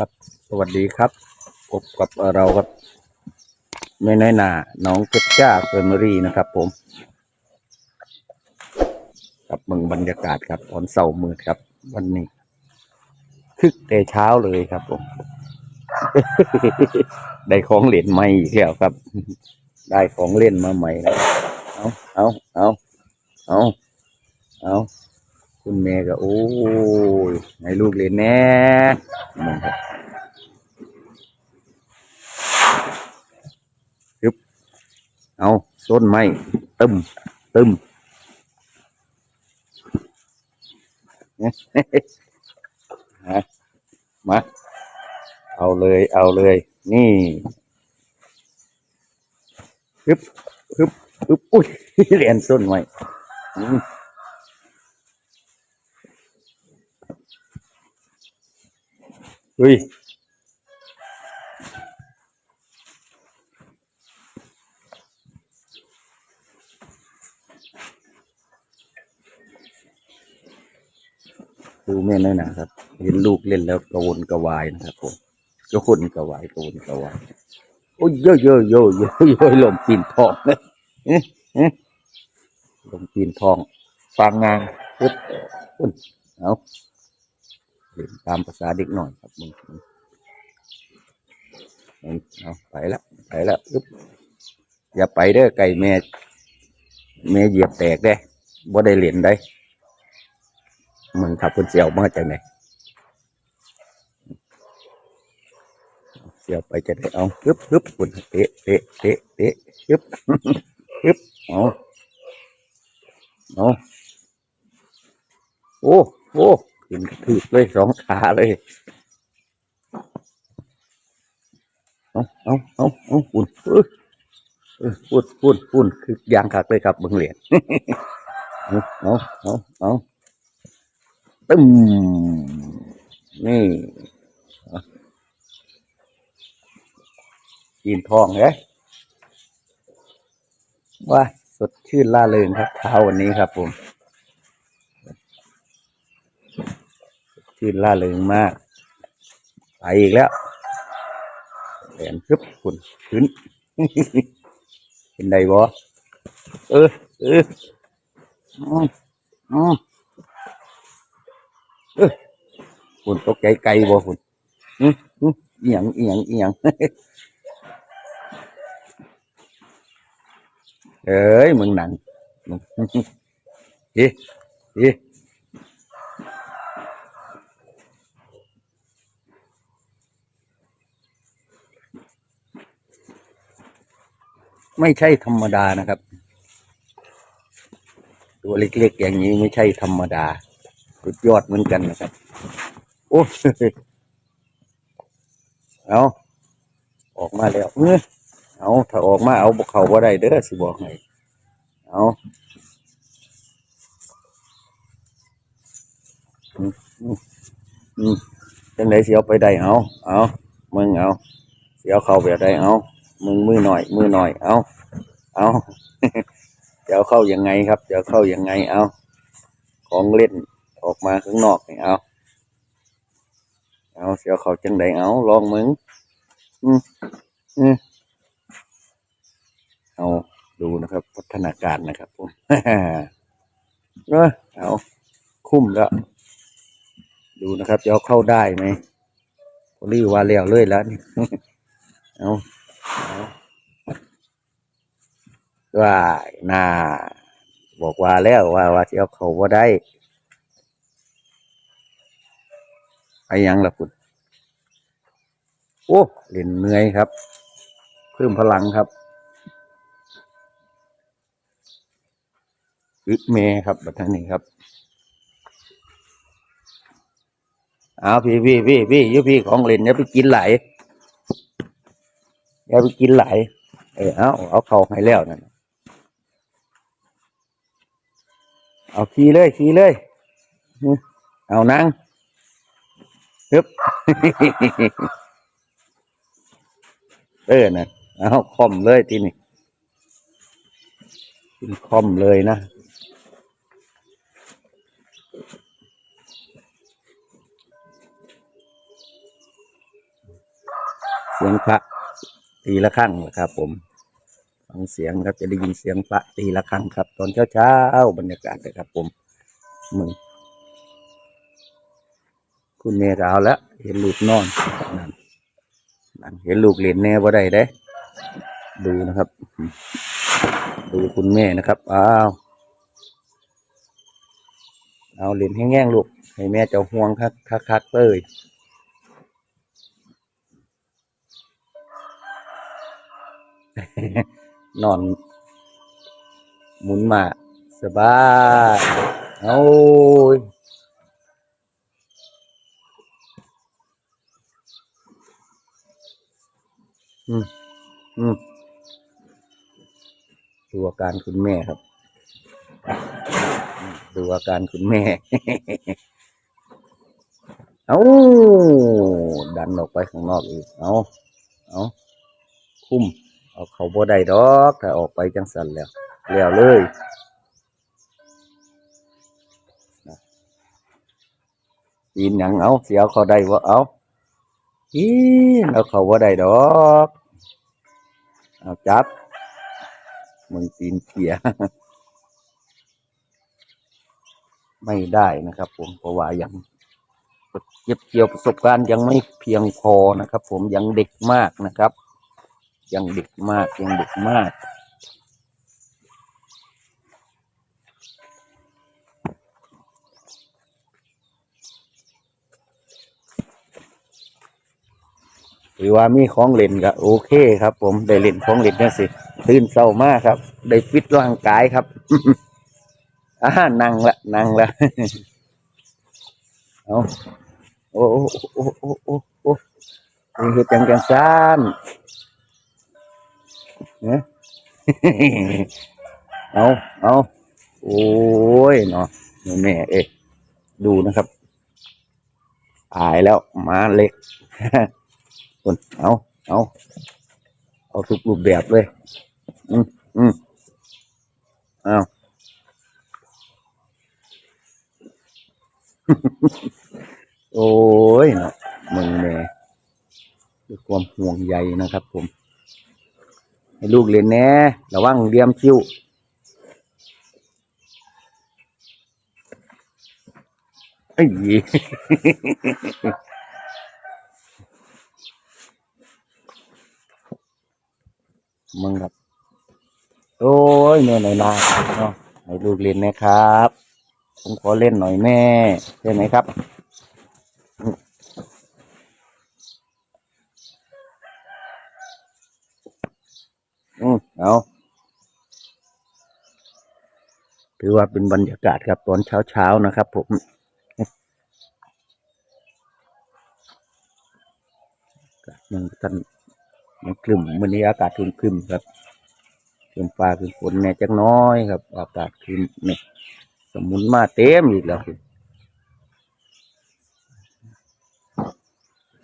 ครับ สวัสดีครับพบกับเราครับไม่น้อยหนาน้องเพชรจ้าเฟอร์มารีนะครับ ผมกับเมืองบรรยากาศครับตอนเสาร์มืดครับ วันนี้คึกแต่เช้าเลยครับ ผม ได้ของเล่นใหม่อีกแล้วครับ ได้ของเล่นมาใหม่แล้วเอาเอาเอาเอาเอา คุณแม่ก็โอ้ยให้ลูกเล่นแน่นั่นครับยึบเอาต้นไม้ตึมตึมฮะมาเอาเลยเอาเลย นี่ฮึบฮึบฮึบอุ้ยเรียนต้นไม้ ฮ้ยดูแม่น้อยหนาครับ เห็นลูกเล่นแล้วกระวนกระวายนะครับผมกระวนกระวายกระวนกระวายโอ้ยเยอะเยอะเยอะเยอะเยอะลมปีนทองเลยเอ๊ะเอ๊ะลมปีนทองฟังงานปึ๊บปึ๊บเอา เล่นตามภาษาเด็กหน่อยครับมึงเอาไปแล้วไปแล้วปึ๊บอย่าไปเด้อไก่แม่แม่เหยียบแตกได้บ่ได้เหรียญได้มึงขับคนเสียวมาจากไหนเสียวไปจะได้เอาฮึบฮึบปุ่นเตะเตะเตะเตะฮึบฮึบเอาเอาโอ้โอ้ กินกระถือเลยสองขาเลยเอาเอาเอาเอาปุ่นเออเออปุ่นปุ่นปุ่นคือยางขาดเลยครับเบิ่งเหรียญเอาเอาเอาเอาตึ้มนี่กินทองเลยว่าสดชื่นล่าเริงครับเช้าวันนี้ครับผมสด ชื่นล่าเริงมาก ไปอีกแล้วแหลมคึบคุณขึ้นเห็นใดบ่เออเอออืมอืมเออคุณตกใจไกลบ่คุณอืมอืมอียังอียังอียังเอ้ยมึงหนังมึง เฮ้เฮ้ ไม่ใช่ธรรมดานะครับ ตัวเล็กๆอย่างนี้ไม่ใช่ธรรมดา สุดยอดเหมือนกันนะครับ โอ้เอาออกมาแล้วเออเอาถ้าออกมาเอาบกเขาบ่ได้เด้อสิบอกให้เอาอืมอืมอืมจังไดสิเอาไปได้เอาเอามึงเอาเสิเอาเข้าแบบใดเอา มึงมือหน่อย มือหน่อย เอาเอาจะเอาเข้ายังไงครับจะเอาเข้ายังไง เอาของเล่นออกมาข้างนอกนี่เอาเอาเสียวเขาจังไดเอาลองมึงอืมอืมเอาดูนะครับ พัฒนาการนะครับผมเออเอาคุ้มแล้ว ดูนะครับจะเอาเข้าได้ไหมรีว่าแล้วเลยแล้วนี่เอา ว่าน่าบอกว่าแล้วว่าว่าจะเอาเขาว่าได้ไปยังล่ะคุณโอ้เล่นเหนื่อยครับ เพิ่มพลังครับอึเมครับแบบทางนี้ครับเอาพี่พี่พี่พี่ยุพี่ของเล่นอย่าไปกินไหล อย่าไปกินไหลายเออเอาเอาเขาให้แล้วนั่นเอาขี่เลยขี่เลย เอานั่งฮึบเออนะเอาคอมเลยทีนี้กินคอมเลยนะเสียงพระ ตีละครั้งนะครับ ผมฟังเสียงครับจะได้ยินเสียงพระตีละครั้งครับ ตอนเช้าเช้าบรรยากาศนะครับ ผมมึงคุณเนรเอาแล้วเห็นลูกนอนนั่นนั่นเห็นลูกเล่นแน่บ่ได้เด้ ดูนะครับ ดูคุณแม่นะครับอ้าวเอาเล่นแห้งๆลูกให้แม่เจ้าห่วงคักคักคักเลย นอน หมุนมา สบายเอายอืมอืมดูอาการคุณแม่ครับ ดูอาการคุณแม่ เอาดันออกไปข้างนอกอีก เอาเอาคุ้ม เอาเขาบ่ได้ดอกถ้าออกไปจังสันแล้วแล้วเลยปีนหยังเอาเสียเขาได้ว่าเอาอีเอาเขาบ่ได้ดอกเอาจับมึงตีนเขียไม่ได้นะครับ ผมเพราะว่ายังเก็บเกี่ยวประสบการณ์ยังไม่เพียงพอนะครับ ผมยังเด็กมากนะครับ ยังด็กมากยังด็กมาก หรือว่ามีของเล่นก็โอเคครับ ผมได้เล่นของเล่นนี่สิตื่นเศร้ามากครับ ได้ฟิตร่างกายครับอ่านั่งละนั่งละเอาโอ้โอ้โอ้โอ้โอ้โอ้นี่เฮ็ดจังจังซ่าน เนี่ยเอาเอาโอ้ยเนาะแม่เอ๊ะดูนะครับตายแล้วมาเล็กคนเอาเอาเอาทุกรูปแบบเลย อืมอืมเอาโอ้ยเนาะมึงแม่ด้วยความห่วงใยนะครับผม ให้ลูกเรียนแน่ระวังเรียมคิ้วไอ้ยมึงครับ โอ้ยเหนื่อยหน่อยนาเนาะให้ลูกเรียนนะครับ ผมขอเล่นหน่อยแม่ใช่ไหมครับ อืมเอาถือว่าเป็นบรรยากาศครับตอนเช้าเช้าๆนะครับ ผมยังท่านยังคลึมวันนี้อากาศคลึมคลึมครับคลึมฟ้าคลึมฝนแน่จักน้อยครับ อากาศคลึมเนี่ยสมุนมาเต็มอีกแล้ว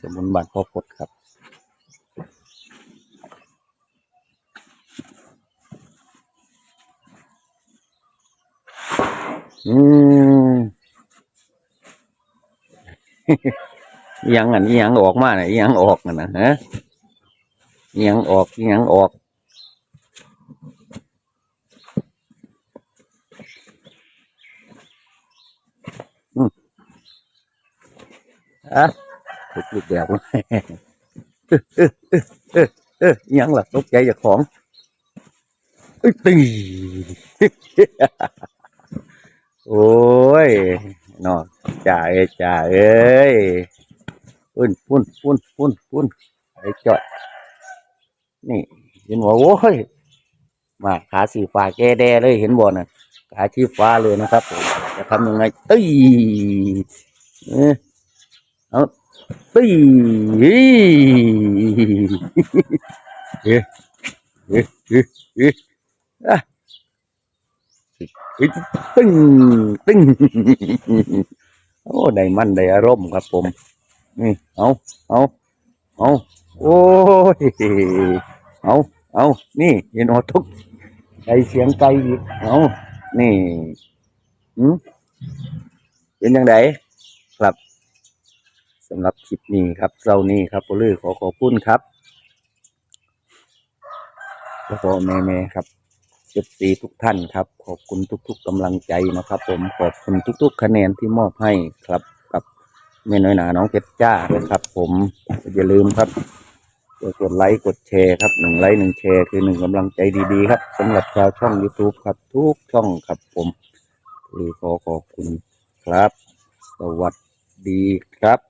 สมุนบานพ่อพดครับ อืมยังอันยังออกมาน่ะอิหยังออกนะฮะยังออกยังออกอืมอะถูกลูกแบบเลยเออเออเออเออเอออิหยังล่ะตกใจจากของตี โอ้ยนาะจ่าเอ้จ่าเอ้ยปุ่นปุ่นปุ่นปุ่นปุ่นไอ้จ่อยนี่เห็นบ่โว้ยมาขาสีฟ้าแก่แดเลยเห็นบ่น่ะขาชี้ฟ้าเลยนะครับจะทำยังไงเอ้ยเอ้ยเอาเอ้ยเฮ้ยเฮ้ยเฮ้ยเฮ้ยเฮ้ยอะเฮ้ย ตึ้งตึ้งโอ้ได้มันได้อารมณ์ครับผม นี่เอาเอาเอาโอ้ยเอาเอานี่เห็นออทุกไก่เสียงไก่อีกเอานี่หืมเป็นยังไงครับสำหรับคลิปนี้ครับเจ้านี้ครับผมเลยขอขอบคุณครับพ่อพ่อแม่แม่ครับ เจ็ซีทุกท่านครับ ขอบคุณทุก ๆกำลังใจนะครับ ผมขอบคุณทุก ๆ คะแนนที่มอบให้ครับ กับแม่น้อยหนาน้องเพชรจ้านะครับ ผมอย่าลืมครับกดไลค์กดแชร์ครับหนึ่งไลค์หนึ่งแชร์คือหนึ่งกำลังใจดีๆครับสำหรับชาวช่อง YouTube ครับ ทุกช่องครับผมหรือขอขอบคุณครับ สวัสดีครับ